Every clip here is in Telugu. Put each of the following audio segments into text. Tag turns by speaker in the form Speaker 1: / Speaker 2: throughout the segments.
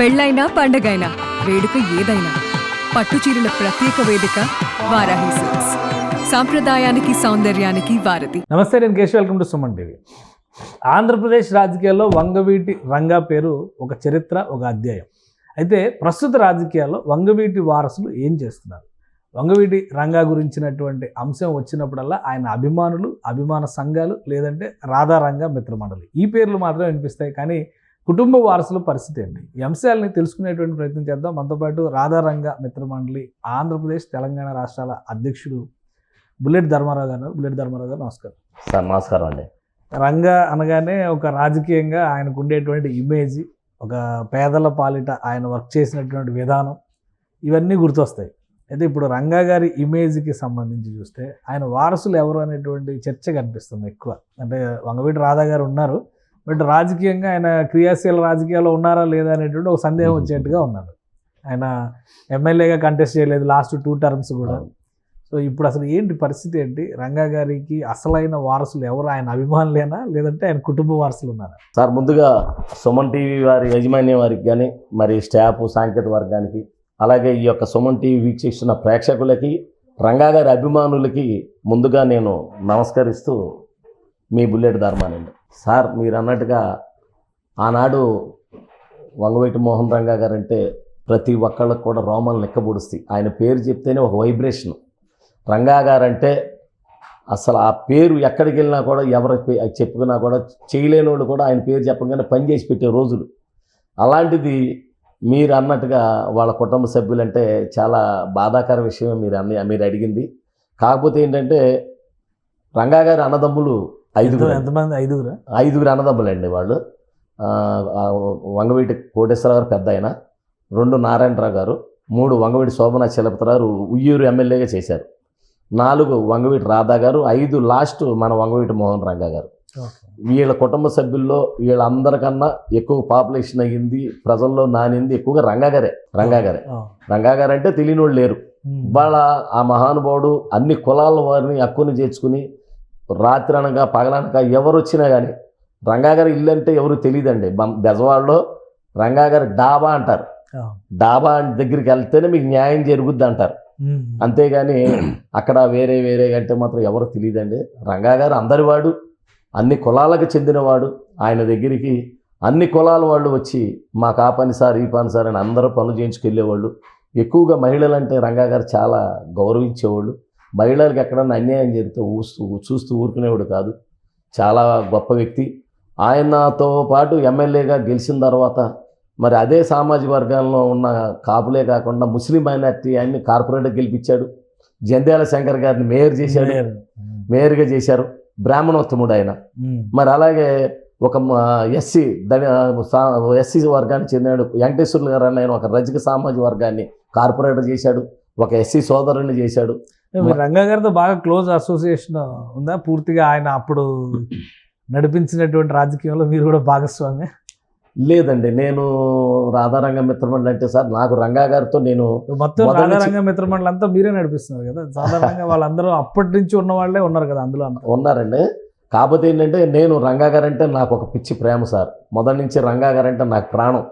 Speaker 1: పెళ్ళైనా పండగైనా వేడుక ఏదైనా పట్టు చీరల ప్రత్యేక వేదిక వారాహి సిల్క్స్. సాంప్రదాయానికి సౌందర్యానికి వారధి.
Speaker 2: నమస్తే నేను Keshav. Welcome to Suman TV. Andhra Pradesh రాజకీయాల్లో వంగవీటి రంగా పేరు ఒక చరిత్ర ఒక అధ్యాయం. అయితే ప్రస్తుత రాజకీయాల్లో వంగవీటి వారసులు ఏం చేస్తున్నారు? వంగవీటి రంగా గురించినటువంటి అంశం వచ్చినప్పుడల్లా ఆయన అభిమానులు అభిమాన సంఘాలు లేదంటే రాధారంగా మిత్రమండలి. ఈ పేర్లు మాత్రమే వినిపిస్తాయి కానీ కుటుంబ వారసుల పరిస్థితి ఏంటి ఈ అంశాలని తెలుసుకునేటువంటి ప్రయత్నం చేద్దాం. మనతో పాటు రాధారంగ మిత్రమండలి ఆంధ్రప్రదేశ్ తెలంగాణ రాష్ట్రాల అధ్యక్షుడు బుల్లెట్ ధర్మారావు గారు బుల్లెట్ ధర్మారావు గారు నమస్కారం.
Speaker 3: సార్ నమస్కారం అండి.
Speaker 2: రంగ అనగానే ఒక రాజకీయంగా ఆయనకు ఉండేటువంటి ఇమేజ్ ఒక పేదల పాలిట ఆయన వర్క్ చేసినటువంటి విధానం ఇవన్నీ గుర్తొస్తాయి. అయితే ఇప్పుడు రంగా గారి ఇమేజ్కి సంబంధించి చూస్తే ఆయన వారసులు ఎవరు అనేటువంటి చర్చ కనిపిస్తుంది ఎక్కువ. అంటే వంగవీటి రాధా గారు ఉన్నారు. బట్ రాజకీయంగా ఆయన క్రియాశీల రాజకీయాల్లో ఉన్నారా లేదా అనేటువంటి ఒక సందేహం వచ్చేట్టుగా ఉన్నారు ఆయన ఎమ్మెల్యేగా కంటెస్ట్ చేయలేదు లాస్ట్ టూ టర్మ్స్ కూడా. సో ఇప్పుడు అసలు ఏంటి పరిస్థితి ఏంటి? రంగా గారికి అసలైన వారసులు ఎవరు? ఆయన అభిమానులేనా? లేదంటే ఆయన కుటుంబ వారసులు ఉన్నారా?
Speaker 3: సార్ ముందుగా సుమన్ టీవీ వారి యాజమాన్యం వారికి కానీ మరి స్టాఫ్ సాంకేతిక వర్గానికి అలాగే ఈ యొక్క సుమన్ టీవీ వీక్షిస్తున్న ప్రేక్షకులకి రంగా గారి అభిమానులకి ముందుగా నేను నమస్కరిస్తూ మీ బుల్లెట్ ధర్మానండి సార్ మీరు అన్నట్టుగా ఆనాడు వంగవేటి మోహన్ రంగా గారు అంటే ప్రతి ఒక్కళ్ళకు కూడా రోమాలు లెక్కబొడుస్తాయి. ఆయన పేరు చెప్తేనే ఒక వైబ్రేషన్. రంగా గారంటే అసలు ఆ పేరు ఎక్కడికి వెళ్ళినా కూడా ఎవరి చెప్పుకున్నా కూడా చేయలేని వాళ్ళు కూడా ఆయన పేరు చెప్పగానే పని చేసి పెట్టే రోజులు. అలాంటిది మీరు అన్నట్టుగా వాళ్ళ కుటుంబ సభ్యులంటే చాలా బాధాకర విషయమే మీరు అన్ని మీరు అడిగింది. కాకపోతే ఏంటంటే రంగా గారి అన్నదమ్ములు ఐదుగురు
Speaker 2: ఎంత- ఎంతమంది? ఐదుగురా?
Speaker 3: ఐదుగురు అన్నదమ్ములండి వాళ్ళు. వంగవీటి కోటేశ్వరరావు గారు పెద్ద ఆయన రెండు నారాయణరావు గారు మూడు వంగవీటి శోభనా చలపతిరావు ఉయ్యూరు ఎమ్మెల్యేగా చేశారు. నాలుగు వంగవీటి రాధా గారు ఐదు లాస్ట్ మన వంగవీటి మోహన్ రంగా గారు. వీళ్ళ కుటుంబ సభ్యుల్లో వీళ్ళందరికన్నా ఎక్కువ పాపులేషన్ అయ్యింది ప్రజల్లో నానింది ఎక్కువగా రంగా గారే రంగా గారే. రంగా గారు అంటే తెలియని వాళ్ళు లేరు ఇవాళ ఆ మహానుభావుడు అన్ని కులాల వారిని హక్కుని చేర్చుకుని రాత్రి అనగా పగలనగా ఎవరు వచ్చినా కానీ రంగాగారి ఇల్లు అంటే ఎవరు తెలియదండి బెజవాడలో రంగాగారి డాబా అంటారు. డాబా దగ్గరికి వెళ్తేనే మీకు న్యాయం జరుగుద్ది అంటారు అంతేగాని అక్కడ వేరే వేరే అంటే మాత్రం ఎవరు తెలియదండి రంగా గారు అందరివాడు అన్ని కులాలకు చెందినవాడు. ఆయన దగ్గరికి అన్ని కులాల వాళ్ళు వచ్చి మాకు ఆ పని సార్ ఈ పని సార్ అని అందరూ పనులు చేయించుకెళ్ళేవాళ్ళు. ఎక్కువగా మహిళలు అంటే రంగా గారు చాలా గౌరవించేవాళ్ళు. మహిళలకు ఎక్కడన్నా అన్యాయం జరిగితే ఊస్తూ చూస్తూ ఊరుకునేవాడు కాదు. చాలా గొప్ప వ్యక్తి. ఆయనతో పాటు ఎమ్మెల్యేగా గెలిచిన తర్వాత మరి అదే సామాజిక వర్గాల్లో ఉన్న కాపులే కాకుండా ముస్లిం మైనార్టీ ఆయన్ని కార్పొరేటర్ గెలిపించాడు. జంధ్యాల శంకర్ గారిని మేయర్ చేశాడు. మేయర్గా చేశారు. బ్రాహ్మణోత్తముడు ఆయన. మరి అలాగే ఒక ఎస్సీ దళి ఎస్సీ వర్గానికి చెందినాడు వెంకటేశ్వర్లు గారు అన్న ఆయన ఒక రజక సామాజిక వర్గాన్ని కార్పొరేటర్ చేశాడు. ఒక ఎస్సీ సోదరుని చేశాడు.
Speaker 2: రంగా గారితో బాగా క్లోజ్ అసోసియేషన్ ఉందా? పూర్తిగా ఆయన అప్పుడు నడిపించినటువంటి రాజకీయంలో మీరు కూడా భాగస్వామి
Speaker 3: లేదండి నేను రాధారంగ మిత్రమండలి అంటే సార్ నాకు రంగా గారితో నేను
Speaker 2: మొత్తం రాధారంగ మిత్రమండలి అంతా మీరే నడిపిస్తున్నారు కదా? సాధారణంగా వాళ్ళందరూ అప్పటి నుంచి ఉన్న వాళ్ళే ఉన్నారు కదా అందులో
Speaker 3: ఉన్నారండి. కాకపోతే ఏంటంటే నేను రంగా గారు అంటే నాకు ఒక పిచ్చి ప్రేమ సార్. మొదటి నుంచి రంగా గారు అంటే నాకు ప్రాణం.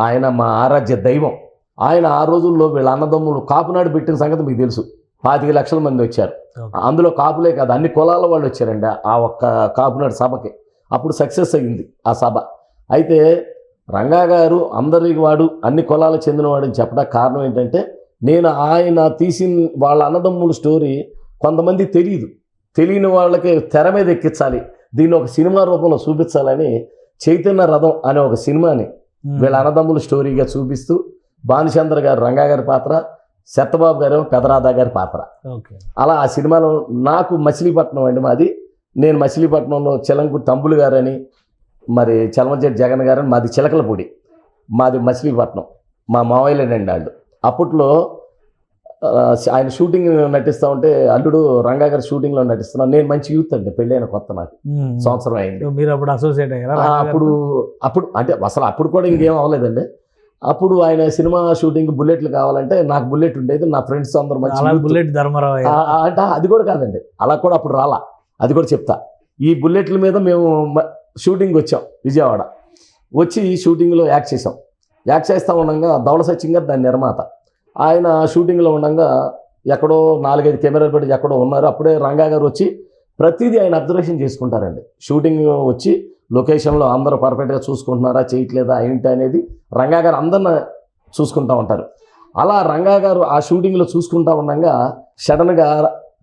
Speaker 3: ఆయన మా ఆరాధ్య దైవం. ఆయన ఆ రోజుల్లో వీళ్ళ అన్నదమ్ములు కాపునాడు పెట్టిన సంగతి మీకు తెలుసు. పాతిక లక్షల మంది వచ్చారు. అందులో కాపులే కాదు అన్ని కులాల వాళ్ళు వచ్చారండి ఆ ఒక్క కాపునాడు సభకి. అప్పుడు సక్సెస్ అయ్యింది ఆ సభ. అయితే రంగా గారు అందరికి వాడు అన్ని కులాలకు చెందినవాడు అని చెప్పడానికి కారణం ఏంటంటే నేను ఆయన తీసిన వాళ్ళ అన్నదమ్ముల స్టోరీ కొంతమంది తెలియదు తెలియని వాళ్ళకి తెర మీద ఎక్కించాలి. దీన్ని ఒక సినిమా రూపంలో చూపించాలని చైతన్య రథం అనే ఒక సినిమాని వీళ్ళ అన్నదమ్ముల స్టోరీగా చూపిస్తూ భానుచంద్ర గారు రంగా గారి పాత్ర సత్యబాబు గారు పెదరాధా గారి పాత్ర. అలా ఆ సినిమాలో నాకు మచిలీపట్నం అండి మాది. నేను మచిలీపట్నంలో చిలంకు తంబులు గారని మరి చలమచెట్టి జగన్ గారని మాది చిలకలపూడి. మాది మచిలీపట్నం. మా మావయ్యలేనండి వాళ్ళు. అప్పట్లో ఆయన షూటింగ్ నటిస్తూ ఉంటే అల్లుడు రంగా గారి షూటింగ్లో నటిస్తున్నాను నేను మంచి యూత్ అండి పెళ్ళైన కొత్త నాకు. సంవత్సరం అయింది.
Speaker 2: మీరు అప్పుడు అసోసియేట్ అయ్యారా?
Speaker 3: అప్పుడు అప్పుడు అంటే అసలు అప్పుడు కూడా ఇంకేం అవ్వలేదండి. అప్పుడు ఆయన సినిమా షూటింగ్ బుల్లెట్లు కావాలంటే నాకు బుల్లెట్ ఉండేది నా ఫ్రెండ్స్ అందరు మంచి.
Speaker 2: బుల్లెట్ ధర్మరావు
Speaker 3: అంటే అది కూడా కాదండి అలా కూడా అప్పుడు రాలా అది కూడా చెప్తా. ఈ బుల్లెట్ల మీద మేము షూటింగ్ వచ్చాం విజయవాడ. వచ్చి ఈ షూటింగ్లో యాక్ట్ చేసాం యాక్ట్ చేస్తూ ఉండగా ధవళ గారు దాని నిర్మాత. ఆయన షూటింగ్లో ఉండగా ఎక్కడో నాలుగైదు కెమెరాలు పెట్టి ఎక్కడో ఉన్నారు అప్పుడే రంగా గారు వచ్చి ప్రతిదీ ఆయన అబ్జర్వేషన్ చేసుకుంటారండి. షూటింగ్ వచ్చి లొకేషన్లో అందరూ పర్ఫెక్ట్గా చూసుకుంటున్నారా చేయట్లేదా ఏంటి అనేది రంగా గారు అందరిని చూసుకుంటూ ఉంటారు. అలా రంగా గారు ఆ షూటింగ్లో చూసుకుంటా ఉండగా సడన్గా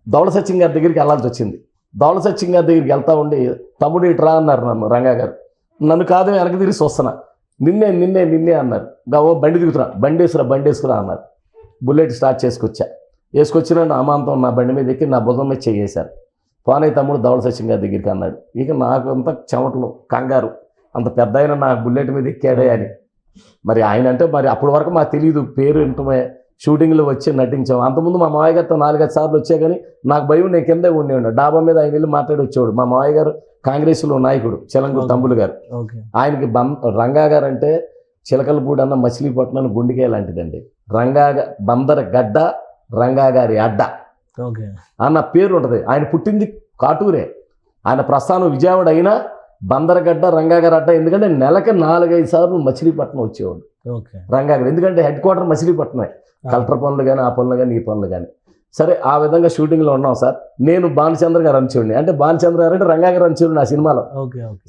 Speaker 3: ధవళ సచిన్ గారి దగ్గరికి వెళ్ళాల్సి వచ్చింది. ధవళ సచిన్ గారి దగ్గరికి వెళ్తా ఉండి తమ్ముడు ఇట్రా అన్నారు నన్ను రంగా గారు. నన్ను కాదు వెనక తిరిగి వస్తున్నా నిన్నే నిన్నే నిన్నే అన్నారు. ఓ బండి దిగుతురా బండి వేసురా బండి వేసుకురా అన్నారు. బుల్లెట్ స్టార్ట్ చేసుకొచ్చా. వేసుకొచ్చిన నా అమాంతం నా బండి మీద ఎక్కి నా భుజం మీద చేయేశారు పోనీ తమ్ముడు ధవళ సచిన్ గారి దగ్గరికి అన్నాడు. ఇక నాకు అంత చెమటలు కంగారు అంత పెద్ద ఆయన నా బుల్లెట్ మీద ఎక్కాడే అని. మరి ఆయన అంటే మరి అప్పటి వరకు మాకు తెలియదు పేరు వింటమే షూటింగ్లో వచ్చి నటించాం. అంతకుముందు మా మావయ్య గారితో నాలుగైదు సార్లు వచ్చా కానీ నాకు భయం నేను కిందే ఉండేవాడు. డాబా మీద ఆయన వెళ్ళి మాట్లాడి వచ్చేవాడు మా మావయ్య గారు కాంగ్రెస్లో నాయకుడు చిలంగూరు తమ్ములు గారు. ఆయనకి బం రంగా గారు అంటే చిలకలపూడి అన్న మచిలీపట్నం గుండికాయ లాంటిదండి. రంగా బందర గడ్డ రంగా గారి అడ్డ. అన్న పేరు ఉంటుంది ఆయన పుట్టింది కాటూరే. ఆయన ప్రస్థానం విజయవాడ అయినా బందరగడ్డ రంగా గారి అడ్డ ఎందుకంటే నెలకి నాలుగైదు సార్లు మచిలీపట్నం వచ్చేవాడు.
Speaker 2: ఓకే.
Speaker 3: రంగా గారు ఎందుకంటే హెడ్ క్వార్టర్ మచిలీపట్నమే. కలెక్టర్ పనులు కానీ ఆ పనులు కానీ ఈ పనులు కానీ సరే ఆ విధంగా షూటింగ్లో ఉన్నాం సార్. నేను భానుచంద్ర గారు అంచుడిని అంటే భానుచంద్ర గారు అంటే రంగా గారు అంచుడు నా సినిమాలో.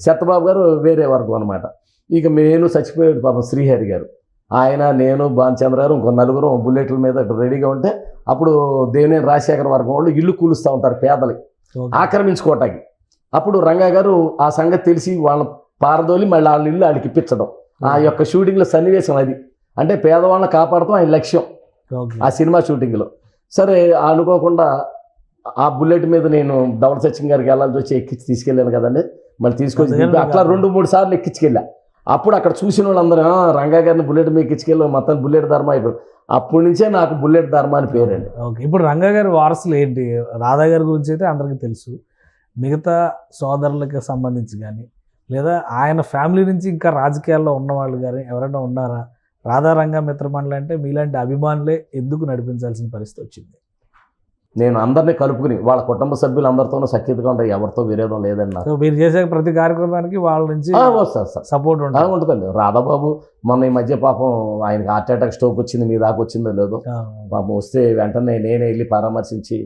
Speaker 3: సత్యబాబు గారు వేరే వర్గం అనమాట ఇక నేను చచ్చిపోయాడు పాపం శ్రీహరి గారు. ఆయన నేను భానుచంద్ర గారు ఇంకో నలుగురు బుల్లెట్ల మీద రెడీగా ఉంటే అప్పుడు దేవినేని రాజశేఖర వర్గం వాళ్ళు ఇల్లు కూలుస్తూ ఉంటారు పేదలు ఆక్రమించుకోవటానికి. అప్పుడు రంగా గారు ఆ సంగతి తెలిసి వాళ్ళ పారదోలి మళ్ళీ వాళ్ళ ఇల్లు వాళ్ళకి ఇప్పించడం. ఆ యొక్క షూటింగ్లో సన్నివేశం అది. అంటే పేదవాళ్ళని కాపాడటం ఆయన లక్ష్యం. ఆ సినిమా షూటింగ్లో. సరే అనుకోకుండా ఆ బుల్లెట్ మీద నేను ధవళ సచిన్ గారికి వెళ్ళాల్సి వచ్చి ఎక్కించి తీసుకెళ్ళాను కదండి. మళ్ళీ తీసుకొచ్చి అట్లా రెండు మూడు సార్లు ఎక్కించుకెళ్ళా. అప్పుడు అక్కడ చూసిన వాళ్ళందరూ రంగా గారిని బుల్లెట్ మీద ఇచ్చుకెళ్ళి మొత్తం బుల్లెట్ ధర్మ అయిపోయి అప్పటి నుంచే నాకు బుల్లెట్ ధర్మ అని పేరండి.
Speaker 2: ఓకే ఇప్పుడు రంగా గారి వారసులు ఏంటి? రాధా గారి గురించి అయితే అందరికీ తెలుసు. మిగతా సోదరులకి సంబంధించి కానీ లేదా ఆయన ఫ్యామిలీ నుంచి ఇంకా రాజకీయాల్లో ఉన్నవాళ్ళు కానీ ఎవరైనా ఉన్నారా? రాధారంగ మిత్రమండలి అంటే మీలాంటి అభిమానులే ఎందుకు నడిపించాల్సిన పరిస్థితి వచ్చింది?
Speaker 3: నేను అందరినీ కలుపుకుని వాళ్ళ కుటుంబ సభ్యులు అందరితోనూ సఖ్యతగా ఉంటాయి ఎవరితో విరోధం లేదండి
Speaker 2: సో మీరు చేసే ప్రతి కార్యక్రమానికి వాళ్ళ నుంచి
Speaker 3: వస్తారు సార్
Speaker 2: సపోర్ట్ ఉంటుంది.
Speaker 3: ఉంటుందండి. రాధాబాబు మొన్న ఈ మధ్య పాపం ఆయనకి హార్ట్ అటాక్ స్ట్రోక్ వచ్చింది మీ దాకా వచ్చిందో లేదో. పాపం వస్తే వెంటనే నేనే వెళ్ళి పరామర్శించి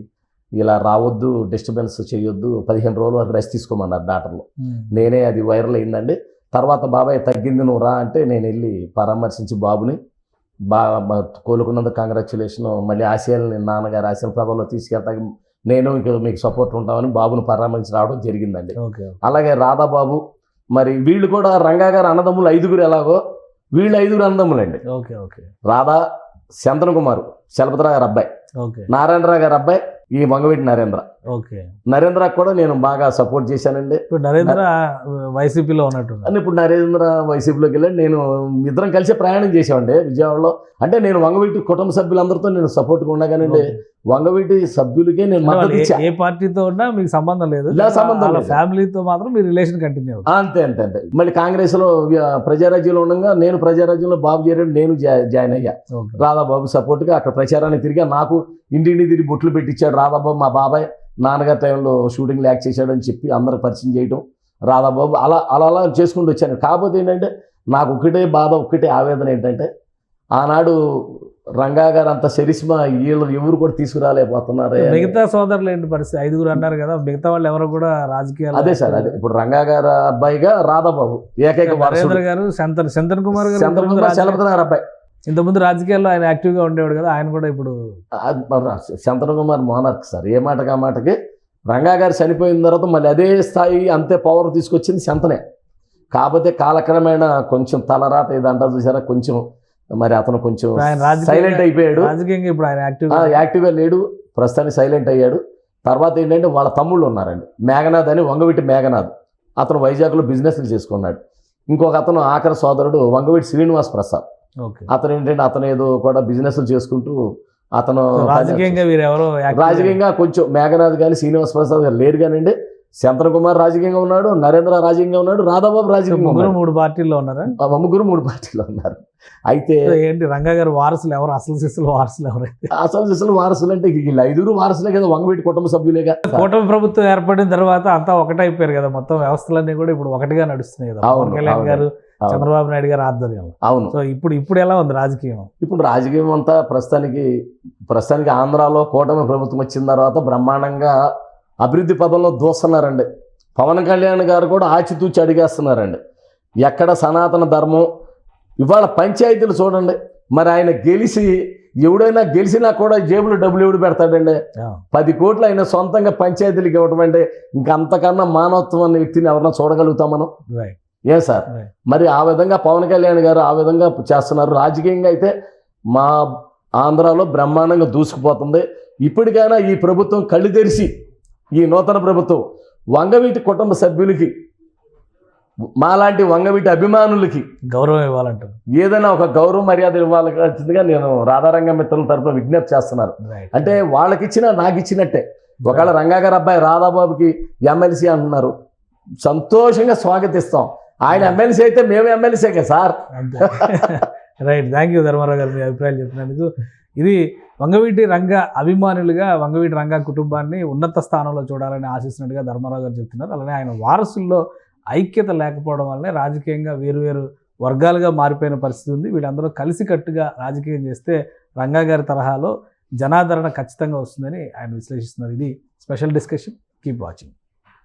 Speaker 3: ఇలా రావద్దు డిస్టర్బెన్స్ చేయొద్దు పదిహేను రోజుల వరకు రెస్ట్ తీసుకోమన్నారు డాక్టర్లు. నేనే అది వైరల్ అయిందండి. తర్వాత బాబాయ్ తగ్గింది నువ్వు రా అంటే నేను వెళ్ళి పరామర్శించి బాబుని బా బా- కోలుకున్నందుకు కంగ్రాచులేషన్ మళ్ళీ ఆశయాలని నాన్నగారు ఆశయాల ప్రభావంలో తీసుకెళ్తాకి నేను ఇక మీకు సపోర్ట్ ఉంటామని బాబుని పరామర్శించి రావడం జరిగిందండి. అలాగే రాధాబాబు మరి వీళ్ళు కూడా రంగా గారు అన్నదమ్ములు ఐదుగురు ఎలాగో వీళ్ళు ఐదుగురు అన్నదమ్ములండి.
Speaker 2: Okay okay.
Speaker 3: రాధా శంతన కుమార్ చలపతిరావు గారు అబ్బాయి
Speaker 2: ఓకే.
Speaker 3: నారాయణరావు గారు అబ్బాయి ఈ వంగవీటి నరేంద్ర.
Speaker 2: ఓకే.
Speaker 3: నరేంద్రకు కూడా నేను బాగా సపోర్ట్ చేశానండి.
Speaker 2: ఇప్పుడు నరేంద్ర వైసీపీలో ఉన్నట్టు
Speaker 3: అని ఇప్పుడు నరేంద్ర వైసీపీలోకి వెళ్ళి నేను ఇద్దరం కలిసి ప్రయాణం చేసామండి విజయవాడలో. అంటే నేను వంగవీటి కుటుంబ సభ్యులందరితో నేను సపోర్ట్గా ఉండగానండి వంగవీటి సభ్యులకే నేను మద్దతు ఇచ్చా.
Speaker 2: ఏ పార్టీతో ఉన్నా మీకు సంబంధం లేదు.
Speaker 3: సంబంధం.
Speaker 2: ఫ్యామిలీతో మాత్రం మీ రిలేషన్ కంటిన్యూ అవుతుంది.
Speaker 3: అంతే అంతే అంతే. మళ్ళీ కాంగ్రెస్లో వ్య- ప్రజారాజ్యంలో ఉండగా నేను ప్రజారాజ్యంలో బాబు చేరాడు నేను జాయిన్ అయ్యా. రాధాబాబు సపోర్ట్గా అక్కడ ప్రచారాన్ని తిరిగా నాకు ఇంటింటి తిరిగి బొట్లు పెట్టించాడు రాధాబాబు మా బాబాయ్. నాన్నగారి టైంలో షూటింగ్ యాక్ట్ చేశాడని చెప్పి అందరికి పరిచయం చేయడం రాధాబాబు అలా అలా అలా చేసుకుంటూ వచ్చాను. కాకపోతే ఏంటంటే నాకు ఒకటే బాధ ఒకటే ఆవేదన ఏంటంటే ఆనాడు రంగా గారు అంత శరిస్మా వీళ్ళు ఎవరు కూడా తీసుకురాలేకపోతున్నారు
Speaker 2: మిగతా సోదరులు ఏంటి పరిస్థితి? ఐదుగురు అన్నారు కదా మిగతా వాళ్ళు ఎవరు కూడా రాజకీయాలు
Speaker 3: అదే సార్ అదే. ఇప్పుడు రంగా గారు అబ్బాయిగా రాధాబాబు ఏకైక
Speaker 2: గారు శంతన్ శంతన్ కుమార్ గారు
Speaker 3: చంద్రబాబు చలపతి గారు అబ్బాయి.
Speaker 2: ఇంతకుముందు రాజకీయాల్లో ఆయన యాక్టివ్గా ఉండేవాడు కదా ఆయన కూడా ఇప్పుడు
Speaker 3: అది మన శంతన కుమార్ మోనార్క్ సార్ ఏ మాటగా మాటకి? రంగా గారు చనిపోయిన తర్వాత మళ్ళీ అదే స్థాయి అంతే పవర్ తీసుకొచ్చింది శంతనే. కాకపోతే కాలక్రమేణా కొంచెం తలరాత ఇది అంటారు చూసారా కొంచెం మరి అతను కొంచెం సైలెంట్ అయిపోయాడు.
Speaker 2: రాజకీయంగా ఇప్పుడు ఆయన యాక్టివ్
Speaker 3: యాక్టివ్గా లేడు ప్రస్తుతానికి సైలెంట్ అయ్యాడు. తర్వాత ఏంటంటే వాళ్ళ తమ్ముళ్ళు ఉన్నారండి మేఘనాథ్ అని వంగవీటి మేఘనాథ్. అతను వైజాగ్లో బిజినెస్లు చేసుకున్నాడు. ఇంకొక అతను ఆఖరి సోదరుడు వంగవీటి శ్రీనివాస్ ప్రసాద్. అతను ఏంటంటే అతను ఏదో కూడా బిజినెస్లు చేసుకుంటూ అతను
Speaker 2: రాజకీయంగా వీరు ఎవరో active గా-
Speaker 3: రాజకీయంగా కొంచెం మేఘనాథ్ కానీ శ్రీనివాస్ ప్రసాద్ గారు లేరు కానివ్వండి. శంతన్ కుమార్ రాజకీయంగా ఉన్నాడు నరేంద్ర రాజకీయంగా ఉన్నాడు రాధాబాబు రాజకీయంగా
Speaker 2: ముగ్గురు మూడు పార్టీల్లో ఉన్నారా?
Speaker 3: ముగ్గురు మూడు పార్టీలో ఉన్నారు. అయితే
Speaker 2: ఏంటి రంగా గారు వారసులు ఎవరు? అసలు శిస్సులు వారసులు ఎవరైతే
Speaker 3: అసలు అసలు వారసులు అంటే వీళ్ళు ఐదుగురు వారసులే కదా వంగవీటి కుటుంబ సభ్యులేగా.
Speaker 2: కూటమి ప్రభుత్వం ఏర్పడిన తర్వాత అంతా ఒకటైపోయారు కదా మొత్తం వ్యవస్థలన్నీ కూడా ఇప్పుడు ఒకటిగా నడుస్తున్నాయి కదా. పవన్ కళ్యాణ్. గారు. చంద్రబాబు నాయుడు గారి ఆధ్వర్యంలో.
Speaker 3: అవును.
Speaker 2: సో ఇప్పుడు ఇప్పుడు ఎలా ఉంది రాజకీయం?
Speaker 3: ఇప్పుడు రాజకీయం అంతా ప్రస్తుతానికి ప్రస్తుతానికి ఆంధ్రాలో కూటమి ప్రభుత్వం వచ్చిన తర్వాత బ్రహ్మాండంగా అభివృద్ధి పదంలో దూస్తున్నారండి. పవన్ కళ్యాణ్ గారు కూడా ఆచితూచి అడిగేస్తున్నారండి. ఎక్కడ సనాతన ధర్మం? ఇవాళ పంచాయతీలు చూడండి. మరి ఆయన గెలిచి ఎవడైనా గెలిచినా కూడా జేబులో డబ్బులు ఎవడు పెడతాడండి? పది కోట్లు ఆయన సొంతంగా పంచాయతీలకు ఇవ్వటం అంటే ఇంకా అంతకన్నా మానవత్వం అనే వ్యక్తిని ఎవరన్నా చూడగలుగుతాం మనం?
Speaker 2: రైట్
Speaker 3: ఏం సార్? మరి ఆ విధంగా పవన్ కళ్యాణ్ గారు ఆ విధంగా చేస్తున్నారు. రాజకీయంగా అయితే మా ఆంధ్రాలో బ్రహ్మాండంగా దూసుకుపోతుంది. ఇప్పటికైనా ఈ ప్రభుత్వం కళ్ళు తెరిచి ఈ నూతన ప్రభుత్వం వంగవీటి కుటుంబ సభ్యులకి మాలాంటి వంగవీటి అభిమానులకి
Speaker 2: గౌరవం ఇవ్వాలంటారు.
Speaker 3: ఏదైనా ఒక గౌరవ మర్యాద ఇవ్వాల్సిందిగా నేను రాధారంగ మిత్రుల తరపున విజ్ఞప్తి చేస్తున్నాను. అంటే వాళ్ళకి ఇచ్చినా నాకు ఇచ్చినట్టే ఒకవేళ రంగా గారి అబ్బాయి రాధాబాబుకి ఎమ్మెల్సీ అంటున్నారు సంతోషంగా స్వాగతిస్తాం. ఆయన ఎమ్మెల్సీ అయితే మేము ఎమ్మెల్సీకే సార్.
Speaker 2: అంతే. రైట్ థ్యాంక్ యూ ధర్మారావు గారు మీ అభిప్రాయాలు చెప్పినందుకు. ఇది వంగవీటి రంగ అభిమానులుగా వంగవీటి రంగ కుటుంబాన్ని ఉన్నత స్థానంలో చూడాలని ఆశిస్తున్నట్టుగా ధర్మారావు గారు చెప్తున్నారు. అలానే ఆయన వారసుల్లో ఐక్యత లేకపోవడం వల్లనే రాజకీయంగా వేరువేరు వర్గాలుగా మారిపోయిన పరిస్థితి ఉంది. వీళ్ళందరూ కలిసికట్టుగా రాజకీయం చేస్తే రంగా గారి తరహాలో జనాదరణ ఖచ్చితంగా వస్తుందని ఆయన విశ్లేషిస్తున్నారు. ఇది special discussion. Keep watching